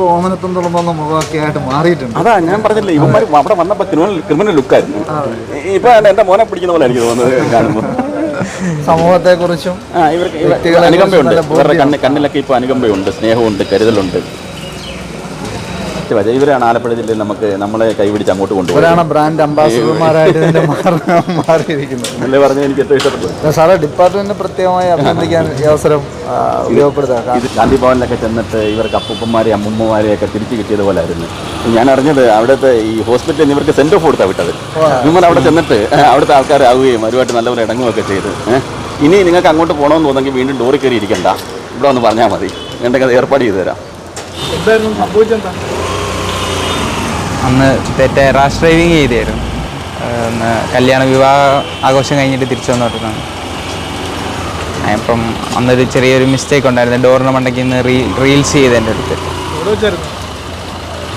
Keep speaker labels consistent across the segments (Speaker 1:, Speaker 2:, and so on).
Speaker 1: ഇപ്പൊ ഓമനത്തും തുളുമ്പുന്ന മുഖമൊക്കെ ആയിട്ട് മാറിയിട്ടുണ്ട്.
Speaker 2: അതാ ഞാൻ പറഞ്ഞില്ലേ ഇവന്മാർ അവിടെ വന്നപ്പോൾ ക്രിമിനൽ ക്രിമിനൽ ലുക്കായിരുന്നു. ഇപ്പൊ എന്റെ മോനെ പിടിക്കുന്ന പോലെ എനിക്ക് തോന്നുന്നത് കാണുമ്പോൾ
Speaker 1: സമൂഹത്തെ കുറിച്ചും
Speaker 2: ഇവർക്ക് അനുകമ്പയുണ്ട്. ഇവരുടെ കണ്ണിലൊക്കെ ഇപ്പൊ അനുകമ്പയുണ്ട് സ്നേഹമുണ്ട് കരുതലുണ്ട്. പക്ഷേ ഇവരാണ് ആലപ്പുഴ ജില്ലയിൽ നമുക്ക് നമ്മളെ കൈപിടിച്ച് അങ്ങോട്ട്
Speaker 1: കൊണ്ടുപോകുന്നത് ബ്രാൻഡ് അംബാസിഡർമാരായിട്ട് മാറിയിരിക്കുന്നത്.
Speaker 2: പറഞ്ഞത്? എനിക്ക് ഏറ്റവും ഇഷ്ടപ്പെട്ടു
Speaker 1: സാറേ ഡിപ്പാർട്ട്മെന്റിന് പ്രത്യേകമായി അഭിനന്ദിക്കാൻ ഈ അവസരം ഉപയോഗപ്പെടുത്താം
Speaker 2: ഇത് ഗാന്ധി ഭവനിലൊക്കെ ചെന്നിട്ട് ഇവർക്ക് അപ്പൂപ്പന്മാരെയും അമ്മൂമ്മമാരെയൊക്കെ തിരിച്ചു കിട്ടിയത് പോലെ ആയിരുന്നു ഞാൻ അറിഞ്ഞത് അവിടുത്തെ ഈ ഹോസ്പിറ്റലിൽ ഇവർക്ക് സെന്റ് ഓഫ് കൊടുത്താ വിട്ടത്. നിങ്ങൾ അവിടെ ചെന്നിട്ട് അവിടുത്തെ ആൾക്കാരാവുകയും അവരുമായിട്ട് നല്ലപോലെ ഇടങ്ങുകയൊക്കെ ചെയ്ത് ഇനി നിങ്ങൾക്ക് അങ്ങോട്ട് പോകണമെന്ന് തോന്നെങ്കിൽ വീണ്ടും ഡോറി കയറി ഇരിക്കണ്ട. ഇവിടെ ഒന്ന് പറഞ്ഞാൽ മതി. എന്തെങ്കിലും ഏർപ്പാട് ചെയ്തു തരാം.
Speaker 3: എന്തായിരുന്നു സംഭവിച്ചെന്താ
Speaker 4: അന്ന് തെറ്റ റാഷ് ഡ്രൈവിങ് ചെയ്തായിരുന്നു കല്യാണ വിവാഹ ആഘോഷം കഴിഞ്ഞിട്ട് തിരിച്ചു വന്നോട്ടാണ് അപ്പം അന്നൊരു ചെറിയൊരു മിസ്റ്റേക്ക് ഉണ്ടായിരുന്നു. ഡോറിന് മണ്ടയ്ക്ക് നിന്ന് റീ റീൽസ് ചെയ്ത് എന്റെ അടുത്ത്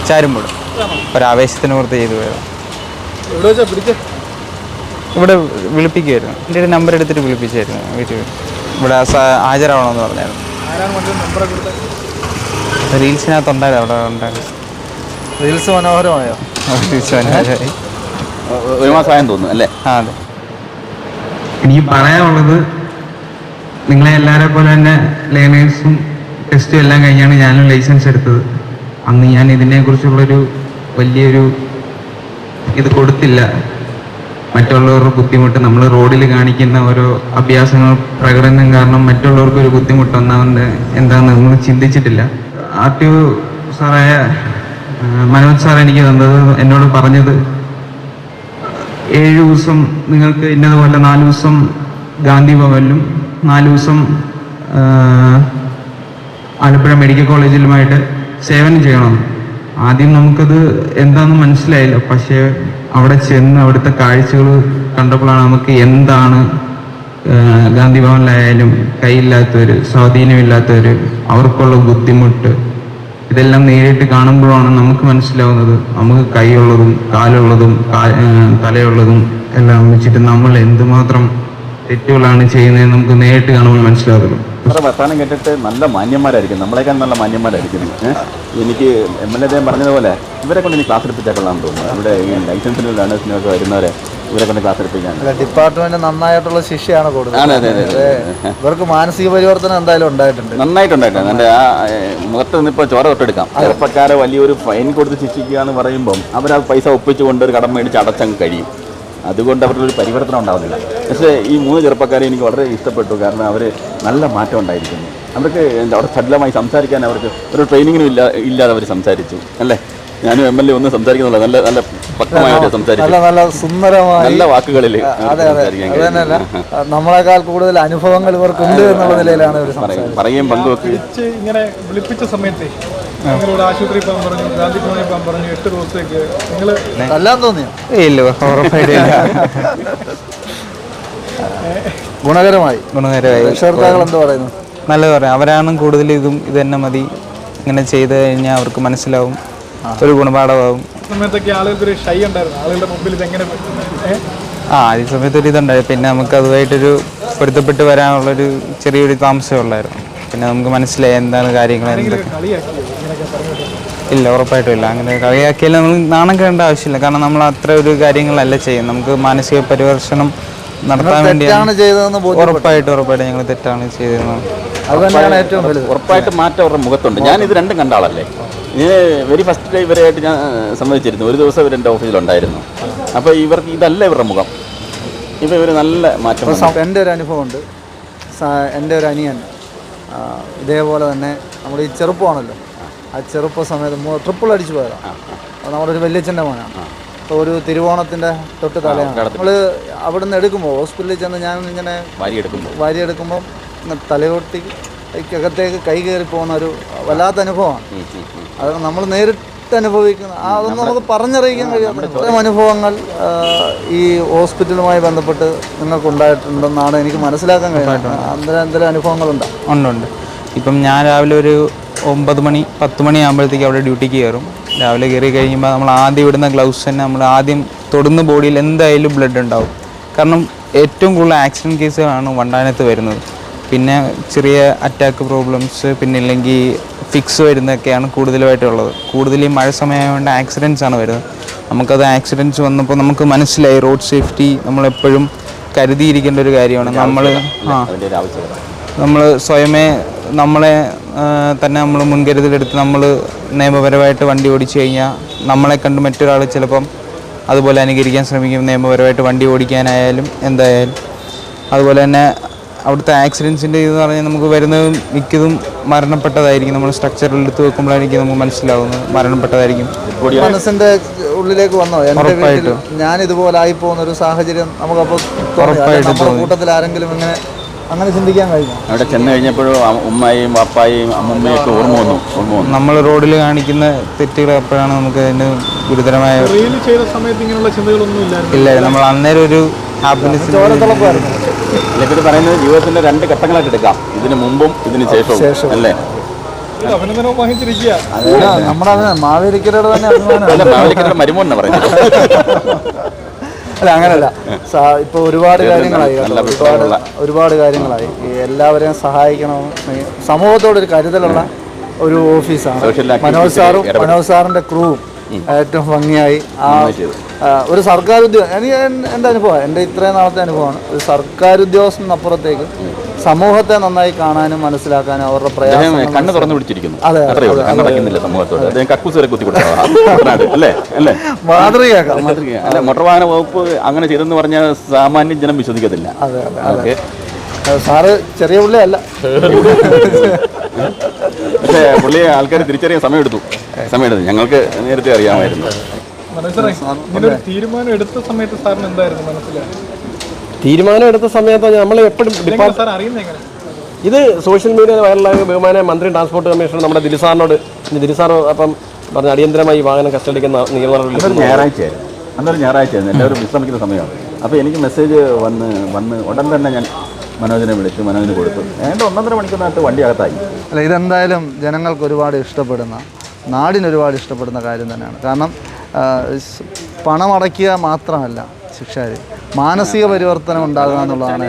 Speaker 4: ചാരുമ്പോട്. ഒരാവേശത്തിന് പുറത്ത് ചെയ്തു പോയത്. ഇവിടെ വിളിപ്പിക്കുമായിരുന്നു എന്റെ ഒരു നമ്പർ എടുത്തിട്ട് വിളിപ്പിച്ചായിരുന്നു വീട്ടിൽ. ഇവിടെ ഹാജരാവണമെന്ന് പറഞ്ഞായിരുന്നു. റീൽസിനകത്തുണ്ടായിരുന്നു അവിടെ ഉണ്ടായിരുന്നു.
Speaker 1: റീൽസ് മനോഹരമായോ?
Speaker 2: ഒരു മാസമായെന്ന് തോന്നുന്നു അല്ലേ?
Speaker 4: ആ അതെ.
Speaker 5: എനിക്ക് പറയാനുള്ളത് നിങ്ങളെ എല്ലാവരെ പോലെ തന്നെ ലേണേഴ്സും ടെസ്റ്റും എല്ലാം കഴിഞ്ഞാണ് ഞാനും ലൈസൻസ് എടുത്തത്. അന്ന് ഞാൻ ഇതിനെക്കുറിച്ചുള്ളൊരു വലിയൊരു ഇത് കൊടുത്തില്ല. മറ്റുള്ളവരുടെ ബുദ്ധിമുട്ട് നമ്മൾ റോഡിൽ കാണിക്കുന്ന ഓരോ അഭ്യാസങ്ങൾ പ്രകടനം കാരണം മറ്റുള്ളവർക്ക് ഒരു ബുദ്ധിമുട്ട് ഒന്നാമത് എന്താണെന്ന് നമ്മൾ ചിന്തിച്ചിട്ടില്ല. ആർ ടി ഒ സാറായ മനോജ് സാർ എനിക്ക് തന്നത് എന്നോട് പറഞ്ഞത് ഏഴ് ദിവസം നിങ്ങൾക്ക് ഇന്നതുപോലെ നാല് ദിവസം ഗാന്ധി ഭവനിലും നാല് ദിവസം ആലപ്പുഴ മെഡിക്കൽ കോളേജിലുമായിട്ട് സേവനം ചെയ്യണം. ആദ്യം നമുക്കത് എന്താണെന്ന് മനസ്സിലായില്ല. പക്ഷേ അവിടെ ചെന്ന് അവിടുത്തെ കാഴ്ചകൾ കണ്ടപ്പോഴാണ് നമുക്ക് എന്താണ് ഗാന്ധി ഭവനിലായാലും കൈയില്ലാത്തവർ സ്വാധീനമില്ലാത്തവർ അവർക്കുള്ള ബുദ്ധിമുട്ട് ഇതെല്ലാം നേരിട്ട് കാണുമ്പോഴാണ് നമുക്ക് മനസ്സിലാവുന്നത്. നമുക്ക് കൈയുള്ളതും കാലുള്ളതും തലയുള്ളതും എല്ലാം വെച്ചിട്ട് നമ്മൾ എന്തുമാത്രം തെറ്റുകളാണ് ചെയ്യുന്നതെന്ന് നമുക്ക് നേരിട്ട് കാണുമ്പോൾ
Speaker 2: മനസ്സിലാകുള്ളൂ വർത്താനം കേട്ടിട്ട് നല്ല മാന്യന്മാരായിരിക്കും. നമ്മളെക്കാൾ നല്ല മാന്യന്മാരായിരിക്കും? എനിക്ക് എം എൽ എ പറഞ്ഞതുപോലെ ഇവരെ കൊണ്ട് ഇനി ക്ലാസ് എടുപ്പിച്ചാൽ കൊള്ളാമെന്ന് തോന്നുന്നു. നമ്മുടെ ഈ ലൈസൻസിനും ലേണേഴ്സിനൊക്കെ വരുന്നവരെ ഇവരെ കൊണ്ട് ക്ലാസ് എടുപ്പിക്കാൻ.
Speaker 1: ഡിപ്പാർട്ട്മെന്റ് നന്നായിട്ടുള്ള ശിക്ഷയാണ്
Speaker 2: കൊടുക്കുന്നത്. അതെ അതെ അതെ
Speaker 1: ഇവർക്ക് മാനസിക പരിവർത്തനം എന്തായാലും ഉണ്ടായിട്ടുണ്ട്.
Speaker 2: നന്നായിട്ടുണ്ടായിട്ടുണ്ട്. എന്റെ ആ മുഖത്ത് നിന്ന് നിന്നിപ്പോൾ ചോര തൊട്ടെടുക്കാം. ചെറുപ്പക്കാരെ വലിയൊരു ഫൈൻ കൊടുത്ത് ശിക്ഷിക്കുക എന്ന് പറയുമ്പം അവരാ ആ പൈസ ഒപ്പിച്ചുകൊണ്ട് ഒരു കടം മേടിച്ച് അടച്ചങ്ങ് കഴിയും. അതുകൊണ്ട് അവരുടെ ഒരു പരിവർത്തനം ഉണ്ടാവുന്നില്ല. പക്ഷേ ഈ മൂന്ന് ചെറുപ്പക്കാരെ എനിക്ക് വളരെ ഇഷ്ടപ്പെട്ടു. കാരണം അവർ നല്ല മാറ്റം ഉണ്ടായിരിക്കുന്നു. അവർക്ക് എന്താ അവിടെ സഡലമായി സംസാരിക്കാൻ അവർക്ക് ഒരു ട്രെയിനിങ്ങിനും ഇല്ല ഇല്ലാതെ അവർ സംസാരിച്ചു. അല്ലേ? ഞാനും എം എൽ എ ഒന്നും സംസാരിക്കുന്നില്ല നല്ല നല്ല പക്വമായിട്ട്
Speaker 1: നല്ല
Speaker 2: സംസാരിച്ചു.
Speaker 1: നല്ല സുന്ദരമായി
Speaker 2: നല്ല വാക്കുകളിൽ
Speaker 1: അതെ അതെ. അത് നമ്മളെക്കാൾ കൂടുതൽ അനുഭവങ്ങൾ ഇവർക്കുണ്ട് എന്നുള്ള നിലയിലാണ് ഇവർ
Speaker 2: പറയും പറയുകയും പങ്കുവെക്കുകയും
Speaker 3: ഇങ്ങനെ വിളിപ്പിച്ച സമയത്തെ നിങ്ങളിവിടെ ആശുപത്രി പോകാൻ പറഞ്ഞു ഗാന്ധി ഭവനിൽ പോകാൻ പറഞ്ഞു എട്ട് ദിവസത്തേക്ക്. നിങ്ങൾ
Speaker 1: എല്ലാം തോന്നിയോ?
Speaker 4: ഇല്ല ഉറപ്പായിട്ടും ഇല്ല
Speaker 1: ഗുണകരമായി.
Speaker 4: ഗുണകരമായി.
Speaker 1: രക്ഷകർത്താക്കൾ എന്താ പറയുന്നു?
Speaker 4: നല്ലത് പറയാം. അവരാണ് കൂടുതൽ ഇതും ഇത് തന്നെ മതി. ഇങ്ങനെ ചെയ്ത് കഴിഞ്ഞാൽ അവർക്ക് മനസ്സിലാവും. ഒരു ഗുണപാഠമാവും.
Speaker 3: സമയത്തൊക്കെ ആളുകൾക്ക് ഷൈ ഉണ്ടായിരുന്നു. ആളുകളുടെ മുമ്പിൽ ഇതെങ്ങനെ
Speaker 4: ആ ആദ്യ സമയത്ത് ഒരു ഇതുണ്ടായി. പിന്നെ നമുക്ക് അതുമായിട്ടൊരു പൊരുത്തപ്പെട്ട് വരാനുള്ളൊരു ചെറിയൊരു താമസമേ ഉള്ളായിരുന്നു. പിന്നെ നമുക്ക് മനസ്സിലായി എന്താണ് കാര്യങ്ങൾ എന്തൊക്കെ. ഇല്ല ഉറപ്പായിട്ടും ഇല്ല. അങ്ങനെ കളിയാക്കിയാൽ നമ്മൾ നാണം കേണ്ട ആവശ്യമില്ല. കാരണം നമ്മൾ അത്ര ഒരു കാര്യങ്ങളല്ല ചെയ്യും നമുക്ക് മാനസിക പരിവർത്തനം നടത്താൻ വേണ്ടി
Speaker 1: ഉറപ്പായിട്ട് ഉറപ്പായിട്ട് ബോധ്യം
Speaker 4: ഉറപ്പായിട്ടും ഉറപ്പായിട്ടും ഞങ്ങൾ തെറ്റാണ് ചെയ്തിരുന്നത്
Speaker 1: അതുതന്നെയാണ് ഏറ്റവും വലുത്.
Speaker 2: ഉറപ്പായിട്ട് മാറ്റം അവരുടെ മുഖത്തുണ്ട്. ഞാൻ ഇത് രണ്ടും കണ്ട ആളല്ലേ? ഇത് വെരി ഫസ്റ്റ് ഡേ ഇവരായിട്ട് ഞാൻ സംബന്ധിച്ചിരുന്നു ഒരു ദിവസം ഇവർ എന്റെ ഓഫീസിലുണ്ടായിരുന്നു അപ്പോൾ ഇവർക്ക് ഇതല്ല ഇവരുടെ മുഖം. ഇപ്പോൾ ഇവർ നല്ല മാറ്റം
Speaker 1: എന്റെ എന്റെ ഒരു അനുഭവമുണ്ട്. ഉണ്ട് എന്റെ ഒരു അനിയൻ ഇതേപോലെ തന്നെ നമ്മൾ ഈ ചെറുപ്പമാണല്ലോ. ആ ചെറുപ്പ സമയത്ത് ട്രിപ്പിൾ അടിച്ചു പോയതാണ് നമ്മുടെ ഒരു വല്യച്ഛന്റെ മോനാണ് അപ്പോൾ ഒരു തിരുവോണത്തിന്റെ തൊട്ട് തലയാണ്. നമ്മൾ നിന്ന് എടുക്കുമ്പോൾ ഹോസ്പിറ്റലിൽ ചെന്ന് ഞാൻ ഇങ്ങനെ
Speaker 2: വാരി എടുക്കുമ്പോൾ
Speaker 1: വാരി എടുക്കുമ്പോൾ തലയോട്ടി അകത്തേക്ക് കൈ കയറി പോകുന്ന ഒരു വല്ലാത്ത അനുഭവമാണ്. അത് നമ്മൾ നേരിട്ട് അനുഭവിക്കുന്ന ആ അതൊന്നും നമുക്ക് പറഞ്ഞറിയിക്കാൻ കഴിയാത്ത ഇത്തരം അനുഭവങ്ങൾ ഈ ഹോസ്പിറ്റലുമായി ബന്ധപ്പെട്ട് നിങ്ങൾക്ക് ഉണ്ടായിട്ടുണ്ടെന്നാണ് എനിക്ക് മനസ്സിലാക്കാൻ കഴിയുന്നത്. അന്തരം എന്തെങ്കിലും അനുഭവങ്ങളുണ്ട്.
Speaker 4: ഉണ്ട് ഉണ്ട്. ഇപ്പം ഞാൻ രാവിലെ ഒരു ഒമ്പത് മണി പത്ത് മണി ആകുമ്പോഴത്തേക്ക് അവിടെ ഡ്യൂട്ടിക്ക് കയറും. രാവിലെ കയറി കഴിയുമ്പോൾ നമ്മൾ ആദ്യം ഇടുന്ന ഗ്ലൗസ് തന്നെ നമ്മൾ ആദ്യം തൊടുന്ന ബോഡിയിൽ എന്തായാലും ബ്ലഡ് ഉണ്ടാവും. കാരണം ഏറ്റവും കൂടുതൽ ആക്സിഡന്റ് കേസുകളാണ് വണ്ടാനത്ത് വരുന്നത്. പിന്നെ ചെറിയ അറ്റാക്ക് പ്രോബ്ലംസ് പിന്നെ ഇല്ലെങ്കിൽ ഫിക്സ് വരുന്നതൊക്കെയാണ് കൂടുതലുമായിട്ടുള്ളത്. കൂടുതൽ ഈ മഴ സമയമായതുകൊണ്ട് ആക്സിഡൻസ് ആണ് വരുന്നത്. നമുക്കത് ആക്സിഡൻസ് വന്നപ്പോൾ നമുക്ക് മനസ്സിലായി റോഡ് സേഫ്റ്റി നമ്മളെപ്പോഴും കരുതിയിരിക്കേണ്ട ഒരു കാര്യമാണ്. നമ്മൾ ആ നമ്മൾ സ്വയമേ നമ്മളെ തന്നെ നമ്മൾ മുൻകരുതലെടുത്ത് നമ്മൾ നിയമപരമായിട്ട് വണ്ടി ഓടിച്ചു കഴിഞ്ഞാൽ നമ്മളെ കണ്ട് മറ്റൊരാൾ ചിലപ്പം അതുപോലെ അനുകരിക്കാൻ ശ്രമിക്കും നിയമപരമായിട്ട് വണ്ടി ഓടിക്കാനായാലും എന്തായാലും. അതുപോലെ തന്നെ അവിടുത്തെ ആക്സിഡൻസിന്റെ ഇതെന്ന് പറഞ്ഞാൽ നമുക്ക് വരുന്നത് മിക്കതും മരണപ്പെട്ടതായിരിക്കും. നമ്മൾ സ്ട്രക്ചറിൽ എടുത്ത് വെക്കുമ്പോഴായിരിക്കും നമുക്ക് മനസ്സിലാവുന്നത് മരണപ്പെട്ടതായിരിക്കും.
Speaker 1: മനസ്സിന്റെ ഉള്ളിലേക്ക് വന്നോ? വീട്ടിൽ ഞാൻ ഇതുപോലെ ആയി പോകുന്ന ഒരു സാഹചര്യം നമുക്കപ്പോൾ അപ്പോൾ കൂട്ടത്തിൽ ആരെങ്കിലും ഇങ്ങനെ അങ്ങനെ ചിന്തിക്കാൻ കഴിഞ്ഞു.
Speaker 2: അവിടെ ചെന്ന് കഴിഞ്ഞപ്പോഴും ഉമ്മയും പാപ്പായും അമ്മമ്മയും ഒക്കെ ഓർമ്മ വന്നു ഓർമ്മ വന്നു.
Speaker 4: നമ്മൾ റോഡിൽ കാണിക്കുന്ന തെറ്റുകൾ എപ്പോഴാണ് നമുക്ക് അതിന് ഗുരുതരമായ
Speaker 3: റീൽ ചെയ്ത സമയത്ത് ഇങ്ങനെയുള്ള ചിന്തകളൊന്നും ഇല്ലായിരുന്നു.
Speaker 4: ഇല്ല നമ്മൾ അന്നേരം ഒരു ഹാപ്പിനെസ്
Speaker 2: അല്ല ഇവർ പറയുന്നത് ജീവിതത്തിന്റെ രണ്ട് ഘട്ടങ്ങളായിട്ട് എടുക്കാം. ഇതിന് മുമ്പും ഇതിന് ശേഷവും. അല്ലേ?
Speaker 3: ഇത് അഭിനന്ദനവും വാങ്ങിച്ചിരിക്കുക
Speaker 1: നമ്മുടെ മാവേലിക്കരുടെ തന്നെ
Speaker 2: അല്ല മാവേലിക്കരുടെ മരുമോൻ എന്നാ പറയുന്നത്?
Speaker 1: അല്ല അങ്ങനല്ല. ഇപ്പൊ ഒരുപാട് കാര്യങ്ങളായി ഒരുപാട് ഒരുപാട് കാര്യങ്ങളായി. എല്ലാവരെയും എല്ലാവരെയും സമൂഹത്തോട് ഒരു കരുതലുള്ള ഒരു ഓഫീസാണ്. മനോജ് സാറും. മനോജ് സാറിന്റെ ക്രൂവും ഏറ്റവും ഭംഗിയായി ആ ഒരു സർക്കാർ ഉദ്യോഗ എനിക്ക് എൻ- എന്റെ അനുഭവം? എന്റെ ഇത്രയും നാളത്തെ അനുഭവമാണ്. ഒരു സർക്കാർ ഉദ്യോഗസ്ഥനപ്പുറത്തേക്ക് സമൂഹത്തെ നന്നായി കാണാനും മനസ്സിലാക്കാനും അവരുടെ പ്രയാസം
Speaker 2: കണ്ണ് തുറന്നു പിടിച്ചിരിക്കുന്നു. കണ്ണടക്കുന്നില്ല സമൂഹത്തോട്. അദ്ദേഹം കക്കൂസ് വരെ കുത്തി അല്ലേ? അല്ലേ?
Speaker 1: മാതൃകയാക്കാം
Speaker 2: മാതൃക. അല്ല മോട്ടോർ വാഹന വകുപ്പ് അങ്ങനെ ചെയ്തെന്ന് പറഞ്ഞാൽ സാമാന്യ ജനം വിശ്വസിക്കത്തില്ല. ഓക്കെ.
Speaker 1: സാറ് ചെറിയ പുള്ളിയല്ല.
Speaker 2: പക്ഷേ പുള്ളിയെ ആൾക്കാർ തിരിച്ചറിയാൻ സമയമെടുത്തു. സമയമെടുത്തു. ഞങ്ങൾക്ക് നേരത്തെ അറിയാമായിരുന്നു.
Speaker 3: തീരുമാനം എടുത്ത സമയത്ത് സാറിന് എന്തായിരുന്നു മനസ്സിലായി
Speaker 6: തീരുമാനം എടുത്ത സമയത്ത് നമ്മൾ എപ്പോഴും
Speaker 3: ഇല്ലെങ്കിൽ സാർ അറിയുന്നത് എങ്ങനെ
Speaker 6: ഇത് സോഷ്യൽ മീഡിയയിൽ വൈറലായ ബഹുമാന മന്ത്രി ട്രാൻസ്പോർട്ട് കമ്മീഷണർ നമ്മുടെ ദിലിസാറിനോട് ദിലിസാർ അപ്പം പറഞ്ഞ അടിയന്തരമായി ഈ വാഹനം
Speaker 2: അതൊരു ഞായറാഴ്ചയായിരുന്നു. അന്നൊരു ഞായറാഴ്ചയായിരുന്നു. എല്ലാവരും വിശ്രമിക്കുന്ന സമയമാണ്. അപ്പോൾ എനിക്ക് മെസ്സേജ് വന്ന് വന്ന് ഉടൻ തന്നെ ഞാൻ മനോജിനെ വിളിച്ചു മനോജിന് കൊടുത്തു. ഏതാണ്ട് ഒന്നൊന്നര മണിക്കൂറിനകത്ത് വണ്ടി അകത്തായി.
Speaker 1: അല്ല ഇതെന്തായാലും ജനങ്ങൾക്ക് ഒരുപാട് ഇഷ്ടപ്പെടുന്ന നാടിന് ഒരുപാട് ഇഷ്ടപ്പെടുന്ന കാര്യം തന്നെയാണ്. കാരണം പണമടയ്ക്കുക മാത്രമല്ല ശിക്ഷാരി. മാനസിക പരിവർത്തനം ഉണ്ടാകുക എന്നുള്ളതാണ്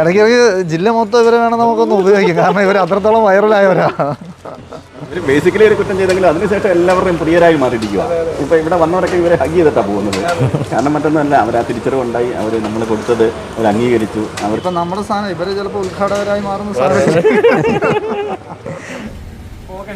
Speaker 1: ഇടയ്ക്ക് ഇടയ്ക്ക് ജില്ല മൊത്തം ഇവരെ വേണം നമുക്കൊന്ന് ഉപയോഗിക്കാം. കാരണം ഇവർ അത്രത്തോളം വൈറലായവരാ.
Speaker 2: ബേസിക്കലി ഒരു കുറ്റം ചെയ്തെങ്കിലും അതിനുശേഷം എല്ലാവരുടെയും പ്രിയരായി മാറിയിരിക്കുക ഇപ്പൊ ഇവിടെ വന്നവരൊക്കെ ഇവരെ ഹഗ് ചെയ്തിട്ടാണ് പോകുന്നത്. കാരണം മറ്റൊന്നല്ല അവർ ആ തിരിച്ചറിവുണ്ടായി അവർ നമ്മൾ കൊടുത്തത് അവർ അംഗീകരിച്ചു. അവർക്ക്
Speaker 1: ഇപ്പം നമ്മുടെ സ്ഥാനം ഇവരെ ചിലപ്പോൾ ഉദ്ഘാടകരായി മാറുന്ന സാധനം.
Speaker 3: ഓക്കെ